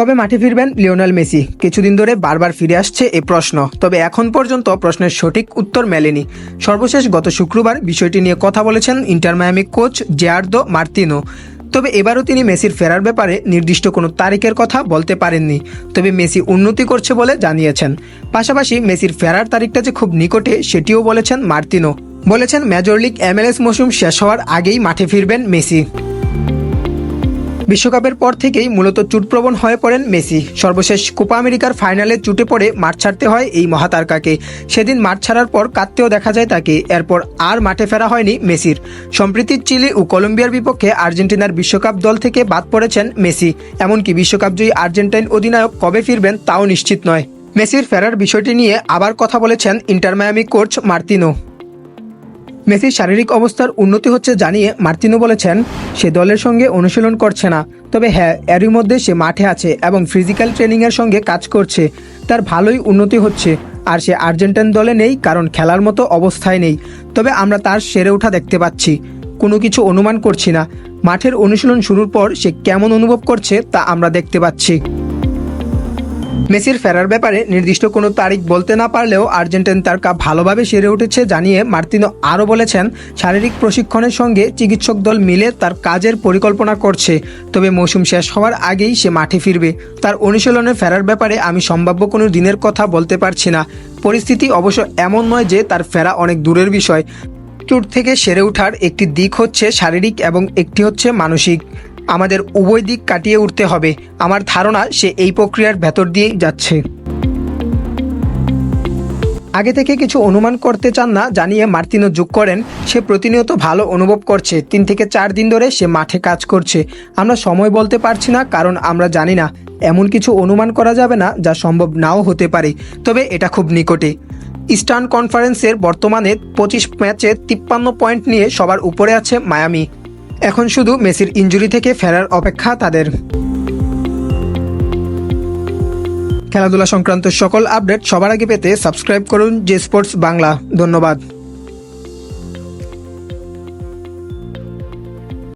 কবে মাঠে ফিরবেন? Lionel Messi. কিছুদিন ধরে বারবার ফিরে আসছে এই প্রশ্ন। তবে এখন পর্যন্ত প্রশ্নের সঠিক উত্তর মেলেনি। সর্বশেষ গত শুক্রবার বিষয়টি নিয়ে কথা বলেছেন Inter Miami coach Gerardo Martino. তবে এবারও তিনি মেসির ফেরার ব্যাপারে নির্দিষ্ট কোনো তারিখের কথা বলতে পারেননি। তবে মেসি উন্নতি করছে বলে জানিয়েছেন। পাশাপাশি মেসির ফেরার তারিখটা যে খুব নিকটে, সেটিও বলেছেন মার্তিনো। বলেছেন, মেজর লিগ এমএলএস মৌসুম শেষ হওয়ার আগেই মাঠে ফিরবেন মেসি। বিশ্বকাপের পর থেকেই মূলত চুটপ্রবণ হয়ে পড়েন মেসি। সর্বশেষ কোপা আমেরিকার ফাইনালে চুটে পড়ে মাঠ ছাড়তে হয় এই মহাতারকাকে। সেদিন মাঠ ছাড়ার পর কাঁদতেও দেখা যায় তাকে, এরপর আর মাঠে ফেরা হয়নি মেসির। সম্প্রীতি চিলি ও কলম্বিয়ার বিপক্ষে আর্জেন্টিনার বিশ্বকাপ দল থেকে বাদ পড়েছেন মেসি। এমনকি বিশ্বকাপজয়ী আর্জেন্টাইন অধিনায়ক কবে ফিরবেন তাও নিশ্চিত নয়। মেসির ফেরার বিষয়টি নিয়ে আবার কথা বলেছেন ইন্টার মায়ামি কোচ মার্তিনো। মেসির শারীরিক অবস্থার উন্নতি হচ্ছে জানিয়ে মার্তিনো বলেছেন, সে দলের সঙ্গে অনুশীলন করছে না। তবে হ্যাঁ এরই মধ্যে সে মাঠে আছে এবং ফিজিক্যাল ট্রেনিংয়ের সঙ্গে কাজ করছে। তার ভালোই উন্নতি হচ্ছে। আর সে আর্জেন্টাইন দলে নেই, কারণ খেলার মতো অবস্থায় নেই। তবে আমরা তার সেরে ওঠা দেখতে পাচ্ছি। কোনো কিছু অনুমান করছি না। মাঠের অনুশীলন শুরুর পর সে কেমন অনুভব করছে তা আমরা দেখতে পাচ্ছি। মেসির ফেরার ব্যাপারে নির্দিষ্ট কোনো তারিখ বলতে না পারলেও আর্জেন্টাইন তারকা ভালোভাবে সেরে উঠেছে জানিয়ে মার্তিনো আরও বলেছেন, শারীরিক প্রশিক্ষণের সঙ্গে চিকিৎসক দল মিলে তার কাজের পরিকল্পনা করছে। তবে মৌসুম শেষ হওয়ার আগেই সে মাঠে ফিরবে। তার অনুশীলনে ফেরার ব্যাপারে আমি সম্ভাব্য কোনো দিনের কথা বলতে পারছি না। পরিস্থিতি অবশ্য এমন নয় যে তার ফেরা অনেক দূরের বিষয়। চোট থেকে সেরে ওঠার একটি দিক হচ্ছে শারীরিক এবং একটি হচ্ছে মানসিক। আমাদের উভয় দিক কাটিয়ে উঠতে হবে। আমার ধারণা সে এই প্রক্রিয়ার ভেতর দিয়েই যাচ্ছে। আগে থেকে কিছু অনুমান করতে চান না, জানিয়ে মার্তিনো যোগ করেন। সে প্রতিনিয়ত ভালো অনুভব করছে। তিন থেকে চার দিন ধরে সে মাঠে কাজ করছে। আমরা সময় বলতে পারছি না, কারণ আমরা জানি না। এমন কিছু অনুমান করা যাবে না, যা সম্ভব নাও হতে পারে। তবে এটা খুব নিকটে। ইস্টার্ন কনফারেন্সের বর্তমানে পঁচিশ ম্যাচে তিপ্পান্ন পয়েন্ট নিয়ে সবার উপরে আছে মায়ামি। এখন শুধু মেসির ইঞ্জুরি থেকে ফেরার অপেক্ষা তাদের। খেলাধুলা সংক্রান্ত সকল আপডেট সবার আগে পেতে সাবস্ক্রাইব করুন জে স্পোর্টস বাংলা। ধন্যবাদ।